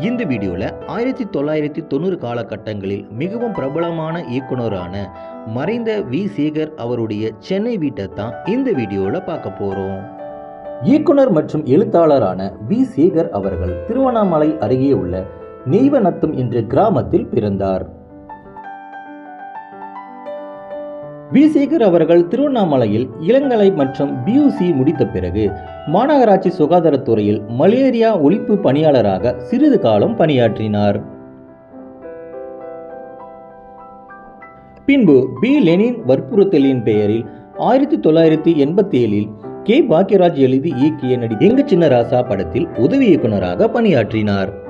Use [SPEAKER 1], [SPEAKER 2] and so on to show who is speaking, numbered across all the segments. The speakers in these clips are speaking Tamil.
[SPEAKER 1] இந்த வீடியோவில் ஆயிரத்தி தொள்ளாயிரத்தி தொண்ணூறு காலகட்டங்களில் மிகவும் பிரபலமான இயக்குனரான மறைந்த வி. சேகர் அவருடைய சென்னை வீட்டை தான் இந்த வீடியோவில் பார்க்க போகிறோம் இயக்குனர் மற்றும் எழுத்தாளரான வி. சேகர் அவர்கள் திருவண்ணாமலை அருகே உள்ள நெய்வநத்தம் என்ற கிராமத்தில் பிறந்தார். வி சேகர் அவர்கள் திருவண்ணாமலையில் இளங்கலை மற்றும் பியூசி முடித்த பிறகு மாநகராட்சி சுகாதாரத்துறையில் மலேரியா ஒழிப்பு பணியாளராக சிறிது காலம் பணியாற்றினார். பின்பு பி லெனின் வற்புறுத்தலின் பெயரில் ஆயிரத்தி தொள்ளாயிரத்தி எண்பத்தி ஏழில் கே. பாக்யராஜ் எழுதி இயக்கிய நடிகை எங்க சின்ன ராசா படத்தில் உதவி இயக்குனராக பணியாற்றினார்.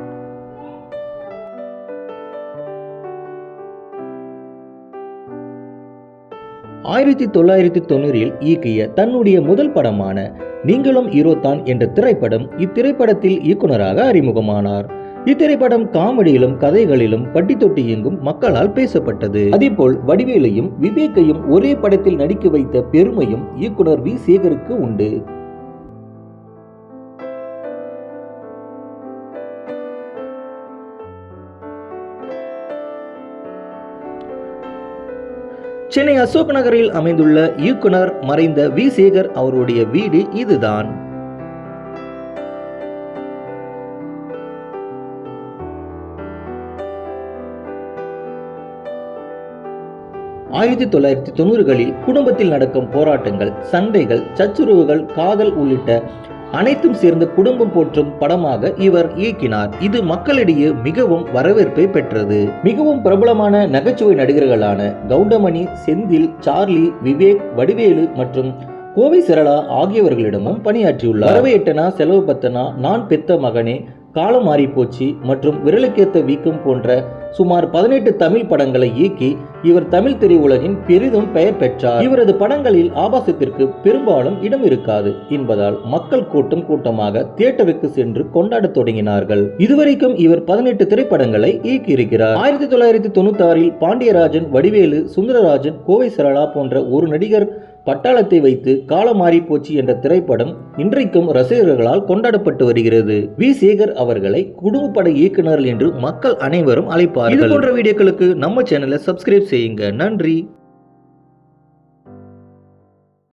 [SPEAKER 1] ஆயிரத்தி தொள்ளாயிரத்தி தொண்ணூறில் இயக்கிய தன்னுடைய முதல் படமான நீங்களும் ஹீரோதான் என்ற திரைப்படம் இத்திரைப்படத்தில் இயக்குனராக அறிமுகமானார். இத்திரைப்படம் காமெடியிலும் கதைகளிலும் பட்டி தொட்டி எங்கும் மக்களால் பேசப்பட்டது. அதேபோல் வடிவேலையும் விவேக்கையும் ஒரே படத்தில் நடிக்க வைத்த பெருமையும் இயக்குனர் வி. சேகருக்கு உண்டு. சென்னை அசோக் நகரில் அமைந்துள்ள இயக்குனர் மறைந்த வி. சேகர் அவருடைய வீடு இதுதான். ஆயிரத்தி தொள்ளாயிரத்தி தொண்ணூறுகளில் குடும்பத்தில் நடக்கும் போராட்டங்கள் சண்டைகள் சச்சுரவுகள் காதல் உள்ளிட்ட அனைத்தும் சேர்ந்து குடும்பம் போற்றும் படமாக இவர் இயக்கினார். இது மக்களிடையே மிகவும் வரவேற்பை பெற்றது. மிகவும் பிரபலமான நகைச்சுவை நடிகர்களான கவுண்டமணி செந்தில் சார்லி விவேக் வடிவேலு மற்றும் கோவை சரளா ஆகியவர்களிடமும் பணியாற்றியுள்ளார். வரவை எட்டனா செலவு பத்தனா நான் பெத்த மகனே காலம் மாறி போச்சு மற்றும் விரலுக்கேத்த வீக்கம் போன்ற சுமார் பதினெட்டு தமிழ் படங்களை இயக்கி இவர் தமிழ் திரையுலகின் பெரிதும் பெயர் பெற்றார். இவரது படங்களில் ஆபாசத்திற்கு பெரும்பாலும் இடம் இருக்காது என்பதால் மக்கள் கூட்டம் கூட்டமாக தியேட்டருக்கு சென்று கொண்டாடத் தொடங்கினார்கள். இதுவரைக்கும் இவர் பதினெட்டு திரைப்படங்களை இயக்கியிருக்கிறார். ஆயிரத்தி தொள்ளாயிரத்தி தொண்ணூத்தி ஆறில் பாண்டியராஜன் வடிவேலு சுந்தரராஜன் கோவை சரளா போன்ற ஒரு நடிகர் பட்டாளத்தை வைத்து காலம் மாறி போச்சு என்ற திரைப்படம் இன்றைக்கும் ரசிகர்களால் கொண்டாடப்பட்டு வருகிறது. வி. சேகர் அவர்களை குடும்பப்பட இயக்குனர் என்று மக்கள் அனைவரும் அழைப்பார்கள். இது போன்ற வீடியோக்களுக்கு நம்ம சேனலை சப்ஸ்கிரைப் செய்யுங்க. நன்றி.